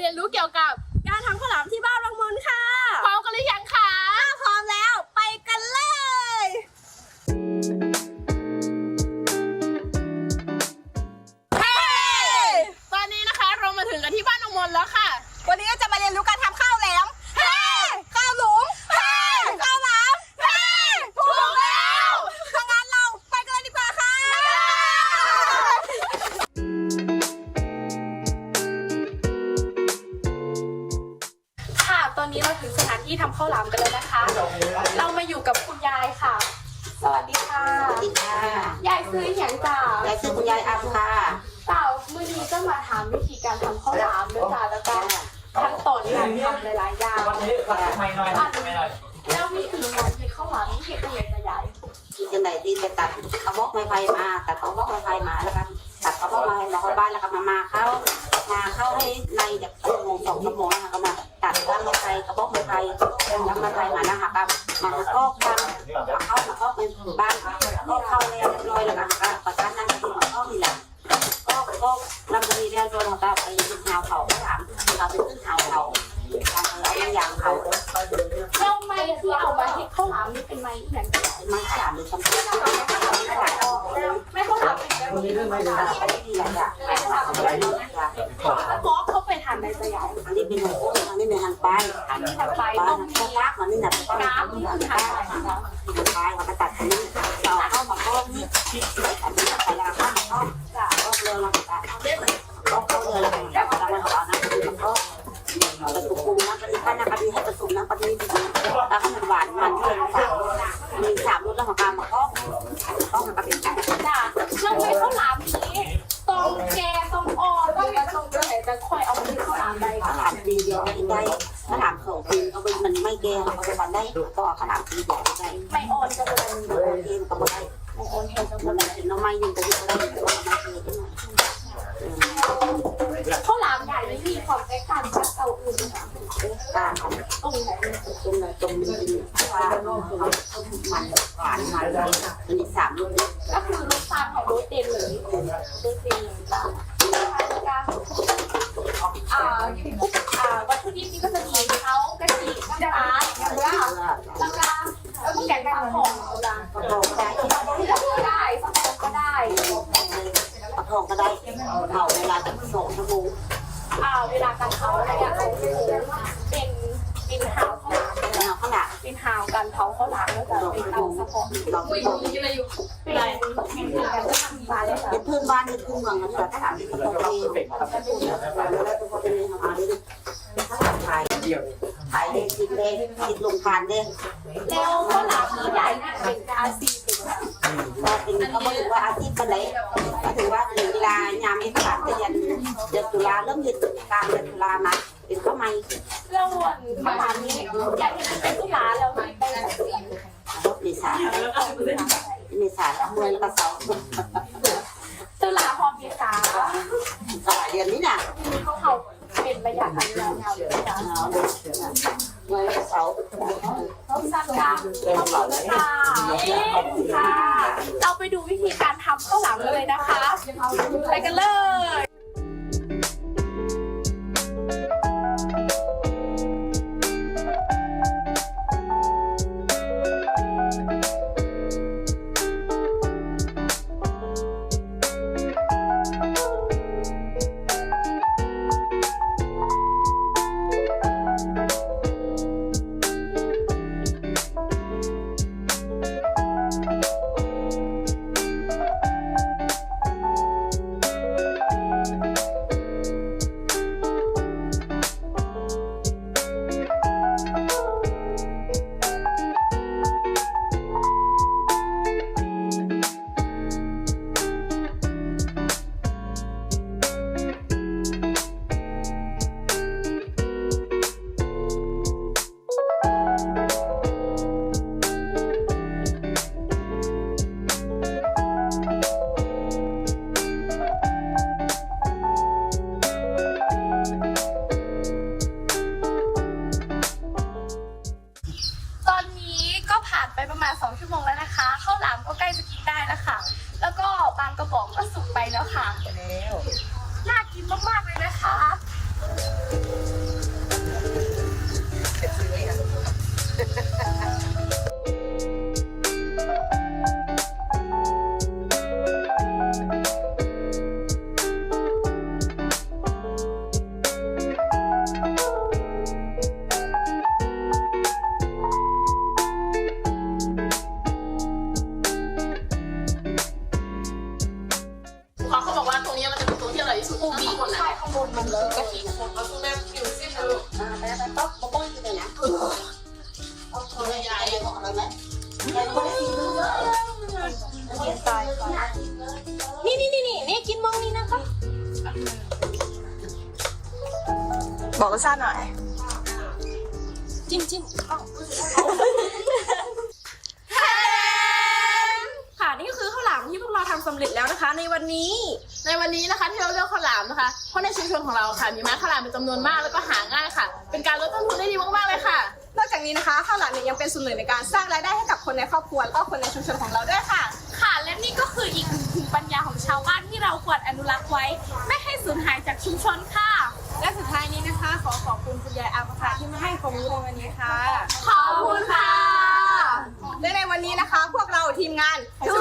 เรียนรู้เกี่ยวกับ ที่ทำข้าวหลามกันแล้วนะคะ เรามาอยู่กับคุณยายค่ะ สวัสดีค่ะสวัสดีค่ะยายซื้ออย่างจ้ายายชื่อคุณยายอัมค่ะเต่ามือนี้ก็มาถามวิธีการทำข้าวหลามด้วยจ้าแล้วก็ขั้นตอนการทำหลายๆอย่างวันนี้ก็ไม่น้อยไม่น้อยแล้ววิธีการทำข้าวหลามนี่เห็นยังไงจ้ะยายที่จะไหนดีไปตัดกระบอกไม้ไผ่มาตัดกระบอกไม้ไผ่มาแล้วก็ตัดกระบอกไม้มาเข้าบ้านแล้วก็มามาเข้ามาเข้าให้ในจากชั่วโมงสองชั่วโมงนะคะก็มาตัดก้านไม้ไผ่ กระบอกไม้ไผ่แล้วไม้ไผ่มานะคะก็มาก็ทำเข้ามาก็เป็นบ้านก็เข้าแล้วเรียบร้อยแล้วก็ประกันนั่งกินก็นี่แหละก็ก็ลำจะมีเรียนรู้นะคะไปหาเขาถามเราไปขึ้นหาเขาเอาอย่างเขาแล้วไม้ที่เอามาเห็ดข้าวหลามนี่เป็นไม้ที่ไหนจ้ะยายมันขนาดหรือคำพูดไม่ข้าวหลามเป็นแบบนี้ไม่ได้นี่แหละจ้ะไม่ข้าวหลามเป็นแบบนี้แล้วหมอเขาไปทานในสยามอันนี้เป็นหัวกุ้งอั นนี้เป็นหางปลายอันนี้ทำไปต้องปลามันนี่นักปลาน้ำ ก็ขนาดปีเดียวไม่ได้ไม่อ่อนจะเป็นเองก็ไม่ได้ไม่อ่อนแทนจะมัเป็นนเป็นน้ำไม้ยังก็ยังได้แต่ว่าไม่เคยได้หน่อยข้าวหลามใหญ่นี่มีความแตกต่างจากเตาอื่นนะคะตาตรงไหนตรงไหนตรงนี้ว่ามันหวานมันมันมีสามลูกก็คือรสชาติของโรสเดนเลยโรสเดนเลยจ้ะอ่างอ่าวัตถุดิบนี่ก็จะมีเขากะทิน้ำตาลเกลือ แล้วก็แล้วแกงฟักทองเอาละประคองได้ก็ได้ฟักทองก็ได้ประคองก็ได้เผาเวลาจะสองชั่วโมงอ่าเวลาการเผาเนี่ยเขาเป็นเป็นหาวข้าวหลามแล้วขนาดเป็นหาวการเผาข้าวหลามแล้วจะเป็นเตาเฉพาะเราเป็นเป็นการจะทำมาได้ค่ะเป็นเพื่อนบ้านเป็นเพื่อนเมืองกันแต่ขนาดที่เขาเองแล้วตัวเป็นทำอะไรดิขาย ขายเด็กกินเด็กกินลงทานเด็กแล้วข้าวหลามที่ใหญ่นี่ยเป็นอาซีเป็นก็เป็นเขาบอว่าอาทิตย์ปันไหนก็ถือว่าถึงเวลายามเทศกาลเดือนเดือนตุลาเริ่มเดือนกลางเดือนตุลามาเป็นข้าวไม้เรื่องวันข้าวหลามนี้ใหญ่เป็นตุลาแล้วมีเป็นเดือนเมษาเมษาเมื่อแล้วก็เสาร์ตุลาพอเมษาเดือนนี้น่ะเขาเขา เป็นระยะการยาวๆเลยจ้ะเมื่เสาต้องสร้างการขอบคุณค่ะคะเราไปดูวิธีการทำข้าวหลามกันเลยนะคะ ไปกันเลย ของก็สุกไปแล้วค่ะแล้ว อ่าไปไปต๊อกบ๊อบบ๊อบอยู่เลยนะเอาของยายของอะไรไหมยายไม่ได้กินเยอะตายไปนี่นี่นี่นี่นี่กินมองนี่นะคะ บอกรสชาติหน่อย จิ้มจิ้มอ้าว ค่ะนี่ ก็คือข้าวหลามที่พวกเราทำสำเร็จแล้วนะคะ ในวันนี้ ในวันนี้นะคะที่เราเลือกข้าวหลามนะคะ เพราะในชุมชนของเราค่ะมีไม้ข้าวหลามเป็นจำนวนมากแล้วก็หาง่ายค่ะ เป็นการลดต้นทุนได้ดีมากๆเลยค่ะ นอกจากนี้นะคะข้าวหลามเนี่ยยังเป็นส่วนหนึ่งในการสร้างรายได้ให้กับคนในครอบครัวแล้วก็คนในชุมชนของเราด้วยค่ะ ค่ะและนี่ก็คืออีกหนึ่งภูมิปัญญาของชาวบ้านที่เราควรอนุรักษ์ไว้ ไม่ให้สูญหายจากชุมชนค่ะ และสุดท้ายนี้นะคะ ขอขอบคุณคุณยายอาภาที่มาให้ความรู้ในวันนี้ค่ะขอบคุณค่ะและในวันนี้นะคะ พวกเราทีมงาน Together